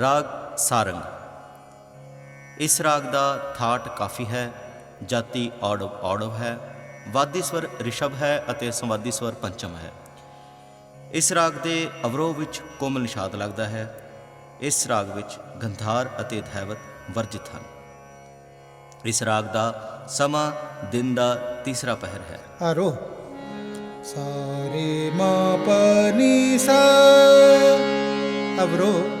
ਰਾਗ ਸਾਰੰਗ। ਇਸ ਰਾਗ ਦਾ ਥਾਟ ਕਾਫੀ ਹੈ, ਜਾਤੀ ਔੜਵ ਔੜਵ ਹੈ, ਵਾਦੀ ਸਵਰ ਰਿਸ਼ਭ ਹੈ ਅਤੇ ਸੰਵਾਦੀ ਸਵਰ ਪੰਚਮ ਹੈ। ਇਸ ਰਾਗ ਦੇ ਅਵਰੋਹ ਵਿੱਚ ਕੋਮਲ ਨਿਸ਼ਾਦ ਲੱਗਦਾ ਹੈ। ਇਸ ਰਾਗ ਵਿੱਚ ਗੰਧਾਰ ਅਤੇ ਧੈਵਤ ਵਰਜਿਤ ਹਨ। ਇਸ ਰਾਗ ਦਾ ਸਮਾਂ ਦਿਨ ਦਾ ਤੀਸਰਾ ਪਹਿਰ ਹੈ। ਆਰੋਹ। ਸਾਰੇ ਮਾ ਸਾ ਅਵਰੋ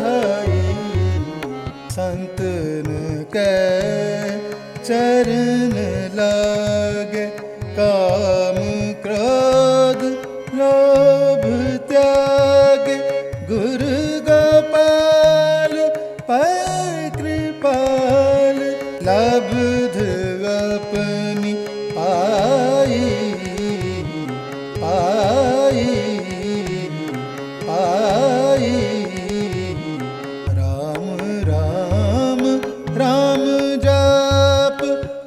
ਸਹਾਈ ਸੰਤਨ ਕੈ ਚਰਨ ਲਾਗੇ ਕਾਮ ਕ੍ਰੋਧ, ਲੋਭ ਤਿਆਗ। ਗੁਰ ਗੋਪਾਲ, ਪੈ ਕਿਰਪਾਲ, ਲਬਧ ਆਪਣੀ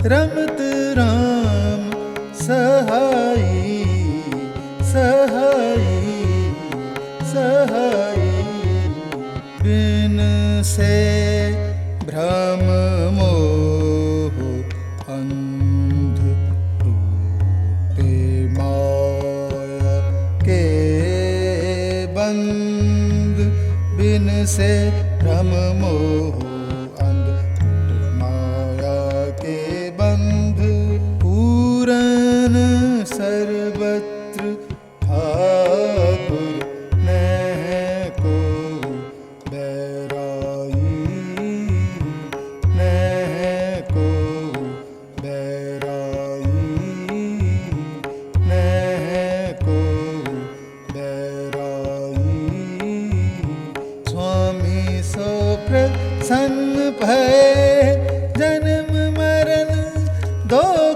ਰਮਤ ਰਾਮ ਸਹਾਈ ਸਹਾਈ ਸਹਾਈ। ਬਿਨ ਸੇ ਭ੍ਰਮ ਮੋਹ ਅੰਧ ਟੂਟੇ ਮਾਇਆ ਕੇ ਬੰਦ। ਬਿਨ ਸੇ ਭ੍ਰਮ ਮੋਹ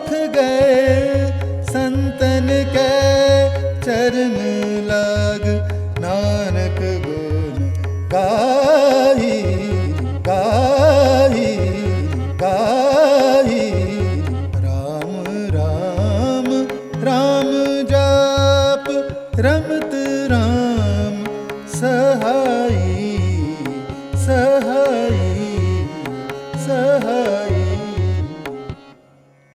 दोख गए संतन के चरण लाग नानक गुण गाई गाई गाई राम राम राम जाप रमत राम